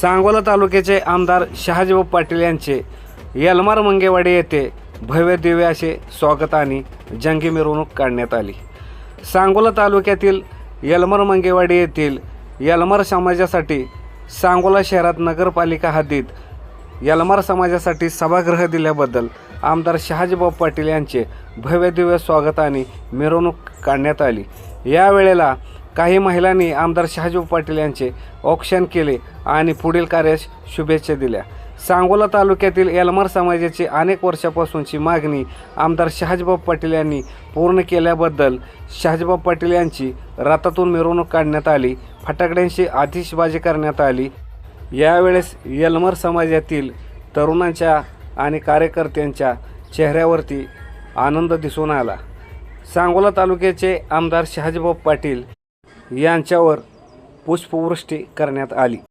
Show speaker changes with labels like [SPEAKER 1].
[SPEAKER 1] सांगोला तालुक्याचे आमदार शहाजीबाब पाटील यांचे यलमार मंगेवाडी येथे भव्य दिव्य असे स्वागत आणि जंगी मिरवणूक काढण्यात आली. सांगोला तालुक्यातील यलमार मंगेवाडी येथील यलमार समाजासाठी सांगोला शहरात नगरपालिका हद्दीत यलमार समाजासाठी सभागृह दिल्याबद्दल आमदार शहाजीबाब पाटील यांचे भव्य दिव्य स्वागत आणि मिरवणूक काढण्यात आली. यावेळेला काही महिलांनी आमदार शहाजीव पाटील यांचे औक्षण केले आणि पुढील कार्यास शुभेच्छा दिल्या. सांगोला तालुक्यातील यलमार समाजाची अनेक वर्षापासूनची मागणी आमदार शहाजीबाब पाटील यांनी पूर्ण केल्याबद्दल शहाजीबाब पाटील यांची रातातून मिरवणूक काढण्यात आली फटाकड्यांशी आतिषबाजी करण्यात आली. यावेळेस यलमर समाजातील तरुणांच्या आणि कार्यकर्त्यांच्या चेहऱ्यावरती आनंद दिसून आला. सांगोला तालुक्याचे आमदार शहाजीबाब पाटील यांच्यावर पुष्पवृष्टी करण्यात आली.